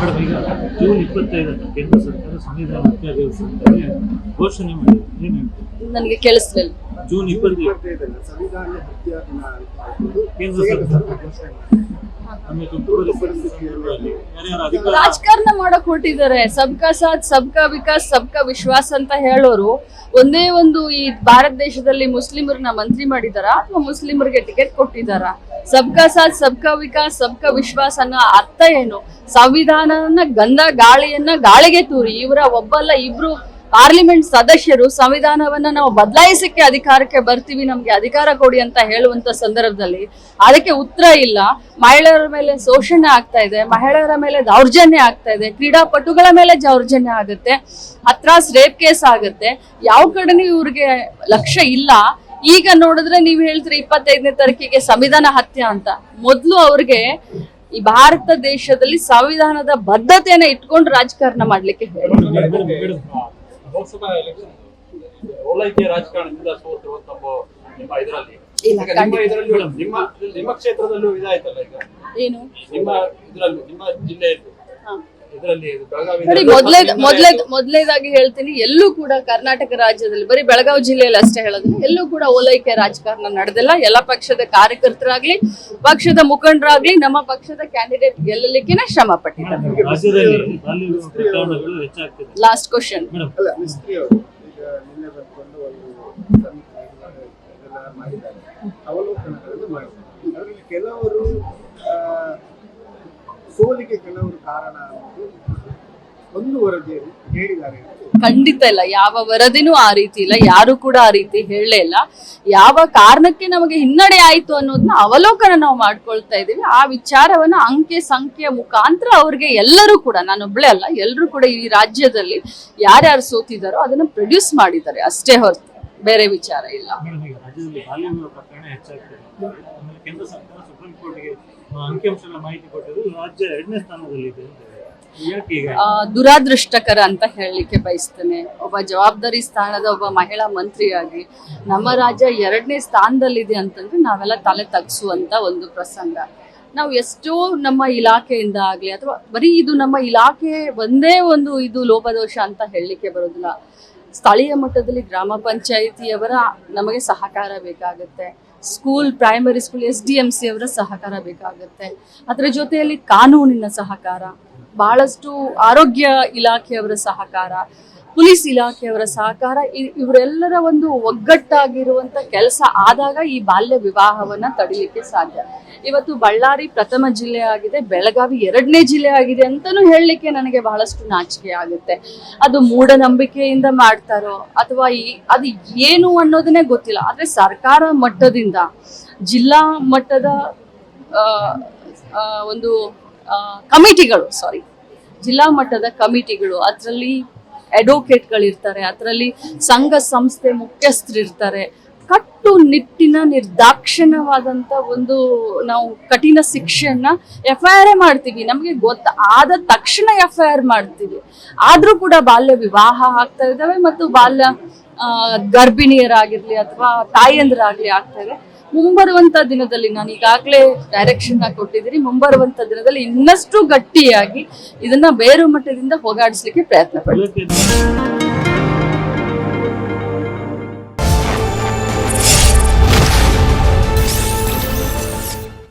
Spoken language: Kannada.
ಮೇಡಮ್ ಈಗ ಜೂನ್ ಇಪ್ಪತ್ತೈದಕ್ಕೆ ಕೇಂದ್ರ ಸರ್ಕಾರ ಸಂವಿಧಾನ ಹತ್ಯೆ ದಿವಸ ಘೋಷಣೆ ಮಾಡಿದೆ ಏನ್ ನನಗೆ ಕೇಳಿಸ್ಲಿಲ್ಲ. ಜೂನ್ ಇಪ್ಪತ್ತೈದು ಸಂವಿಧಾನ ದಿನ ಕೇಂದ್ರ ಸರ್ಕಾರ. ಘೋಷಣೆ ಮಾಡಿದೆ. ರಾಜಕಾರಣ ಮಾಡಕ್ ಹೊರಟಿದ್ದಾರೆ. ಸಬ್ಕಾ ಸಾಥ್, ಸಬ್ಕಾ ವಿಕಾಸ್, ಸಬ್ಕಾ ವಿಶ್ವಾಸ ಅಂತ ಹೇಳೋರು ಒಂದೇ ಒಂದು ಈ ಭಾರತ ದೇಶದಲ್ಲಿ ಮುಸ್ಲಿಮರನ್ನ ಮಂತ್ರಿ ಮಾಡಿದಾರ ಅಥವಾ ಮುಸ್ಲಿಮರಿಗೆ ಟಿಕೆಟ್ ಕೊಟ್ಟಿದಾರ? ಸಬ್ಕಾ ಸಾಥ್, ಸಬ್ಕಾ ವಿಕಾಸ್, ಸಬ್ಕಾ ವಿಶ್ವಾಸ ಅನ್ನೋ ಅರ್ಥ ಏನು? ಸಂವಿಧಾನನ ಗಂಧ, ಗಾಳಿಯನ್ನ ಗಾಳಿಗೆ ತೂರಿ, ಇವರ ಒಬ್ಬಲ್ಲ ಇಬ್ರು ಪಾರ್ಲಿಮೆಂಟ್ ಸದಸ್ಯರು ಸಂವಿಧಾನವನ್ನ ನಾವು ಬದಲಾಯಿಸಕ್ಕೆ ಅಧಿಕಾರಕ್ಕೆ ಬರ್ತೀವಿ, ನಮ್ಗೆ ಅಧಿಕಾರ ಕೊಡಿ ಅಂತ ಹೇಳುವಂತ ಸಂದರ್ಭದಲ್ಲಿ ಅದಕ್ಕೆ ಉತ್ತರ ಇಲ್ಲ. ಮಹಿಳೆಯರ ಮೇಲೆ ಶೋಷಣೆ ಆಗ್ತಾ ಇದೆ, ಮಹಿಳೆಯರ ಮೇಲೆ ದೌರ್ಜನ್ಯ ಆಗ್ತಾ ಇದೆ, ಕ್ರೀಡಾಪಟುಗಳ ಮೇಲೆ ದೌರ್ಜನ್ಯ ಆಗುತ್ತೆ, ಹತ್ರಾಸ್ ರೇಪ್ ಕೇಸ್ ಆಗುತ್ತೆ. ಯಾವ ಕಡೆನೂ ಇವ್ರಿಗೆ ಲಕ್ಷ್ಯ ಇಲ್ಲ. ಈಗ ನೋಡಿದ್ರೆ ನೀವು ಹೇಳ್ತೀರಿ ಇಪ್ಪತ್ತೈದನೇ ತಾರೀಕಿಗೆ ಸಂವಿಧಾನ ಹತ್ಯೆ ಅಂತ. ಮೊದ್ಲು ಅವ್ರಿಗೆ ಈ ಭಾರತ ದೇಶದಲ್ಲಿ ಸಂವಿಧಾನದ ಬದ್ಧತೆಯನ್ನ ಇಟ್ಕೊಂಡು ರಾಜಕಾರಣ ಮಾಡ್ಲಿಕ್ಕೆ ಹೇಳಿ. ಲೋಕಸಭಾ ಎಲೆಕ್ಷನ್ ಓಲೈಕೆ ರಾಜಕಾರಣದಿಂದ ತಮ್ಮ ನಿಮ್ಮ ಇದರಲ್ಲಿ. ನಿಮ್ಮ ಇದರಲ್ಲೂ ನಿಮ್ಮ ನಿಮ್ಮ ಕ್ಷೇತ್ರದಲ್ಲೂ ಇದಾಯ್ತಲ್ಲ ಈಗ? ಏನು? ನಿಮ್ಮ ಇದರಲ್ಲೂ ನಿಮ್ಮ ಜಿಲ್ಲೆ ಇದರಲ್ಲಿ ನೋಡಿ ಮೊದ್ಲೇ ಮೊದ್ಲೇ ಮೊದ್ಲೇದಾಗಿ ಹೇಳ್ತೀನಿ ಎಲ್ಲೂ ಕೂಡ ಕರ್ನಾಟಕ ರಾಜ್ಯದಲ್ಲಿ ಬರೀ ಬೆಳಗಾವಿ ಜಿಲ್ಲೆಯಲ್ಲಿ ಅಷ್ಟೇ ಹೇಳೋದಿಲ್ಲ ಎಲ್ಲೂ ಕೂಡ ಓಲೈಕೆ ರಾಜಕಾರಣ ನಡೆದಿಲ್ಲ. ಎಲ್ಲ ಪಕ್ಷದ ಕಾರ್ಯಕರ್ತರಾಗ್ಲಿ ಪಕ್ಷದ ಮುಖಂಡರಾಗ್ಲಿ ನಮ್ಮ ಪಕ್ಷದ ಕ್ಯಾಂಡಿಡೇಟ್ ಗೆಲ್ಲಲಿಕ್ಕೆ ಶ್ರಮ ಪಟ್ಟಿದ್ದಾರೆ. ಲಾಸ್ಟ್ ಕ್ವಶನ್ ಸೋಲಿಗೆ ಕೆಲವರು ಕಾರಣ ಅನ್ನೋದು ಒಂದು ವರದಿಯಲ್ಲಿ ಹೇಳಿದ್ದಾರೆ. ಖಂಡಿತ ಇಲ್ಲ. ಯಾವ ವರದಿನೂ ಆ ರೀತಿ ಇಲ್ಲ. ಯಾರು ಕೂಡ ಆ ರೀತಿ ಹೇಳಲೇ ಇಲ್ಲ. ಯಾವ ಕಾರಣಕ್ಕೆ ನಮಗೆ ಹಿನ್ನಡೆ ಆಯ್ತು ಅನ್ನೋದನ್ನ ಅವಲೋಕನ ನಾವು ಮಾಡ್ಕೊಳ್ತಾ ಇದ್ದೀವಿ. ಆ ವಿಚಾರವನ್ನ ಅಂಕೆ ಸಂಖ್ಯೆಯ ಮುಖಾಂತರ ಅವ್ರಿಗೆ ಎಲ್ಲರೂ ಕೂಡ ನಾನೊಬ್ಳೆ ಅಲ್ಲ ಎಲ್ಲರೂ ಕೂಡ ಈ ರಾಜ್ಯದಲ್ಲಿ ಯಾರ್ಯಾರು ಸೋತಿದಾರೋ ಅದನ್ನ ಪ್ರೊಡ್ಯೂಸ್ ಮಾಡಿದ್ದಾರೆ. ಅಷ್ಟೇ ಹೊರತು ಬೇರೆ ವಿಚಾರ ಇಲ್ಲ. ಅಂಕಿಅಂಶಗಳ ಮಾಹಿತಿ ಕೊಟ್ಟಿದ್ದು ರಾಜ್ಯ ಎರಡನೇ ಸ್ಥಾನದಲ್ಲಿದೆ ದುರಾದೃಷ್ಟಕರ ಅಂತ ಹೇಳಲಿಕ್ಕೆ ಬಯಸ್ತೇನೆ. ಒಬ್ಬ ಜವಾಬ್ದಾರಿ ಸ್ಥಾನದ ಒಬ್ಬ ಮಹಿಳಾ ಮಂತ್ರಿಯಾಗಿ ನಮ್ಮ ರಾಜ್ಯ ಎರಡನೇ ಸ್ಥಾನದಲ್ಲಿದೆ ಅಂತಂದ್ರೆ ನಾವೆಲ್ಲ ತಲೆ ತಗ್ಸುವಂತ ಒಂದು ಪ್ರಸಂಗ. ನಾವು ಎಷ್ಟೋ ನಮ್ಮ ಇಲಾಖೆಯಿಂದ ಆಗ್ಲಿ ಅಥವಾ ಬರೀ ಇದು ನಮ್ಮ ಇಲಾಖೆ ಒಂದೇ ಒಂದು ಇದು ಲೋಪದೋಷ ಅಂತ ಹೇಳಲಿಕ್ಕೆ ಬರೋದಿಲ್ಲ. ಸ್ಥಳೀಯ ಮಟ್ಟದಲ್ಲಿ ಗ್ರಾಮ ಪಂಚಾಯಿತಿಯವರ ನಮಗೆ ಸಹಕಾರ ಬೇಕಾಗುತ್ತೆ. School primary school S D M C ಅವರ ಸಹಕಾರ ಬೇಕಾಗುತ್ತೆ. ಅದರ ಜೊತೆಯಲ್ಲಿ ಕಾನೂನಿನ ಸಹಕಾರ, ಬಹಳಷ್ಟು ಆರೋಗ್ಯ ಇಲಾಖೆಯವರ ಸಹಕಾರ ಪೊಲೀಸ್ ಇಲಾಖೆಯವರ ಸಹಕಾರ ಇವರೆಲ್ಲರ ಒಂದು ಒಗ್ಗಟ್ಟಾಗಿರುವಂತ ಕೆಲಸ ಆದಾಗ ಈ ಬಾಲ್ಯ ವಿವಾಹವನ್ನ ತಡಿಲಿಕ್ಕೆ ಸಾಧ್ಯ. ಇವತ್ತು ಬಳ್ಳಾರಿ ಪ್ರಥಮ ಜಿಲ್ಲೆ ಆಗಿದೆ, ಬೆಳಗಾವಿ ಎರಡನೇ ಜಿಲ್ಲೆ ಆಗಿದೆ ಅಂತಾನು ಹೇಳಲಿಕ್ಕೆ ನನಗೆ ಬಹಳಷ್ಟು ನಾಚಿಕೆ ಆಗುತ್ತೆ. ಅದು ಮೂಢನಂಬಿಕೆಯಿಂದ ಮಾಡ್ತಾರೋ, ಅಥವಾ ಈ ಅದು ಏನು ಅನ್ನೋದನ್ನೇ ಗೊತ್ತಿಲ್ಲ. ಆದ್ರೆ ಸರ್ಕಾರ ಮಟ್ಟದಿಂದ, ಜಿಲ್ಲಾ ಮಟ್ಟದ ಒಂದು ಕಮಿಟಿಗಳು ಸಾರಿ ಜಿಲ್ಲಾ ಮಟ್ಟದ ಕಮಿಟಿಗಳು, ಅದರಲ್ಲಿ ಅಡ್ವೊಕೇಟ್ಗಳಿರ್ತಾರೆ ಅದರಲ್ಲಿ ಸಂಘ ಸಂಸ್ಥೆ ಮುಖ್ಯಸ್ಥರಿರ್ತಾರೆ. ಕಟ್ಟು ನಿಟ್ಟಿನ ನಿರ್ದಾಕ್ಷಿಣ್ಯವಾದಂತ ಒಂದು ನಾವು ಕಠಿಣ ಶಿಕ್ಷೆಯನ್ನ ಎಫ್ ಐ ಆರ್ ಮಾಡ್ತೀವಿ. ನಮಗೆ ಗೊತ್ತಾದ ತಕ್ಷಣ ಎಫ್ ಐ ಆರ್ ಮಾಡ್ತೀವಿ. ಆದರೂ ಕೂಡ ಬಾಲ್ಯ ವಿವಾಹ ಆಗ್ತಾ ಇದ್ದಾವೆ ಮತ್ತು ಬಾಲ್ಯ ಗರ್ಭಿಣಿಯರಾಗಿರ್ಲಿ ಅಥವಾ ತಾಯಂದಿರಾಗಲಿ ಆಗ್ತಾ ಇದೆ ಮುಂಬರುವಂತ ದಿನದಲ್ಲಿ ನಾನು ಈಗಾಗಲೇ ಡೈರೆಕ್ಷನ್ ಕೊಟ್ಟಿದ್ದೀನಿ. ಮುಂಬರುವಂತ ದಿನದಲ್ಲಿ ಇನ್ನಷ್ಟು ಗಟ್ಟಿಯಾಗಿ ಇದನ್ನ ಬೇರು ಮಟ್ಟದಿಂದ ಹೋಗಾಡಿಸ್ಲಿಕ್ಕೆ ಪ್ರಯತ್ನ ಪಡ್ತೀನಿ.